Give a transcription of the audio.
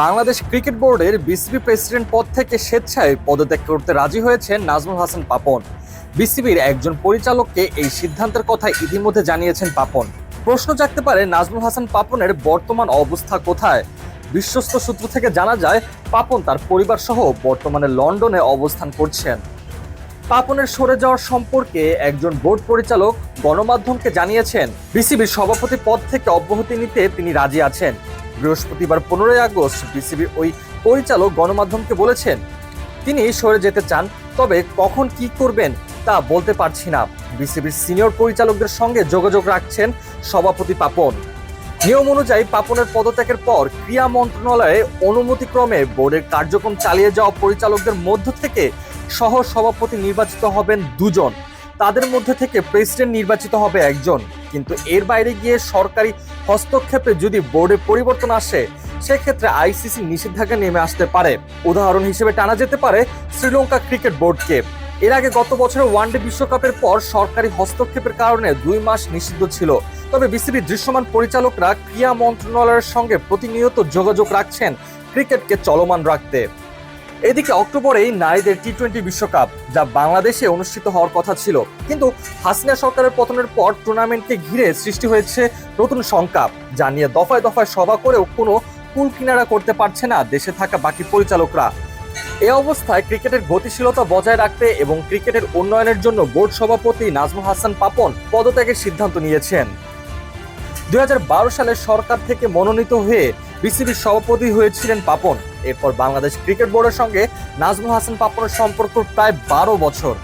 Bangladesh cricket বোর্ডের BCB president পদ থেকে স্বেচ্ছায় পদত্যাগ করতে রাজি হয়েছেন নাজমুল হাসান পাপন। বিসিবির একজন পরিচালককে এই সিদ্ধান্তের কথা ইতিমধ্যে জানিয়েছেন পাপন। প্রশ্ন জাগতে পারে, নাজমুল হাসান পাপনের বর্তমান অবস্থা কোথায়? বিশ্বস্ত সূত্র থেকে জানা যায়, পাপন তার পরিবার সহ বর্তমানে লন্ডনে অবস্থান করছেন। পাপনের সরে যাওয়ার সম্পর্কে একজন বোর্ড পরিচালক গণমাধ্যমকে জানিয়েছেন, বিসিবির সভাপতি পদ থেকে অব্যাহতি নিতে তিনি রাজি আছেন। বৃহস্পতিবার পনেরোই আগস্ট বিসিবির ওই পরিচালক গণমাধ্যমকে বলেছেন, তিনি সরে যেতে চান, তবে কখন কি করবেন তা বলতে পারছি না। বিসিবির সিনিয়র পরিচালকদের সঙ্গে যোগাযোগ রাখছেন সভাপতি পাপন। নিয়ম অনুযায়ী পাপনের পদত্যাগের পর ক্রীড়া মন্ত্রণালয়ে অনুমতিক্রমে বোর্ডের কার্যক্রম চালিয়ে যাওয়া পরিচালকদের মধ্য থেকে সহ সভাপতি নির্বাচিত হবেন দুজন। তাদের মধ্যে থেকে প্রেসিডেন্ট নির্বাচিত হবে একজন। কিন্তু এর বাইরে গিয়ে সরকারি হস্তক্ষেপে যদি বোর্ডে পরিবর্তন আসে, সেক্ষেত্রে আইসিসি নিষেধাজ্ঞা নেমে আসতে পারে। উদাহরণ হিসেবে টানা যেতে পারে শ্রীলঙ্কা ক্রিকেট বোর্ডকে। এর আগে গত বছরের ওয়ানডে বিশ্বকাপের পর সরকারি হস্তক্ষেপের কারণে দুই মাস নিষিদ্ধ ছিল। তবে বিসিবির দৃশ্যমান পরিচালকরা ক্রীড়া মন্ত্রণালয়ের সঙ্গে প্রতিনিয়ত যোগাযোগ রাখছেন ক্রিকেটকে চলমান রাখতে। এদিকে অক্টোবরেই নারীদের টি টোয়েন্টি বিশ্বকাপ, যা বাংলাদেশে অনুষ্ঠিত হওয়ার কথা ছিল। কিন্তু হাসিনা সরকারের পতনের পর টুর্নামেন্টকে ঘিরে সৃষ্টি হয়েছে নতুন শঙ্কা যা নিয়ে দফায় দফায় সভা করেও কোনো কুল কিনারা করতে পারছে না দেশে থাকা বাকি পরিচালকরা। এ অবস্থায় ক্রিকেটের গতিশীলতা বজায় রাখতে এবং ক্রিকেটের উন্নয়নের জন্য বোর্ড সভাপতি নাজমুল হাসান পাপন পদত্যাগের সিদ্ধান্ত নিয়েছেন। দু হাজার বারো সালে সরকার থেকে মনোনীত হয়ে বিসিবির সভাপতি হয়েছিলেন পাপন। এরপর বাংলাদেশ ক্রিকেট বোর্ডের সঙ্গে নাজমুল হাসান পাপনের সম্পর্ক প্রায় বারো বছর।